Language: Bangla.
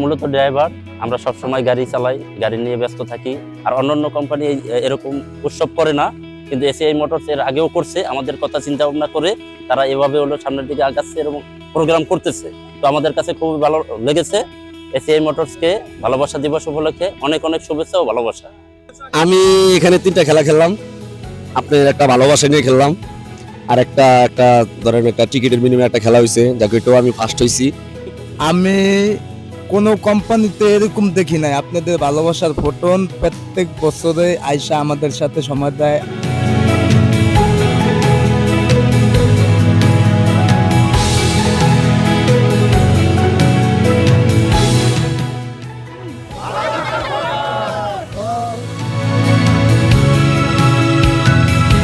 মূলত ড্রাইভার আমরা সবসময় গাড়ি চালাই গাড়ি নিয়ে ব্যস্ত থাকি। আর অন্যান্য কোম্পানি এরকম উৎসব করে না কিন্তু এসিআই মোটরস এর আগেও করছে আমাদের কথা চিন্তা ভাবনা করে তারা এভাবে হলো সামনের দিকে আগাচ্ছে এবং প্রোগ্রাম করতেছে। তো আমাদের কাছে খুবই ভালো লেগেছে এসিআই মোটরসকে ভালোবাসা দিবস উপলক্ষে অনেক অনেক শুভেচ্ছা ও ভালোবাসা। আমি এখানে তিনটা খেলা খেললাম। আপনার একটা ভালোবাসা নিয়ে খেললাম আর একটা একটা ধরেন একটা টিকিটের বিনিময়ে একটা খেলা হয়েছে যাকে এটাও আমি ফার্স্ট হয়েছি আমি কোনো কোম্পানিতে এরকম দেখি নাই। আপনাদের ভালোবাসার ফোটন প্রত্যেক বছরে আয়সা আমাদের সাথে সময় দেয়।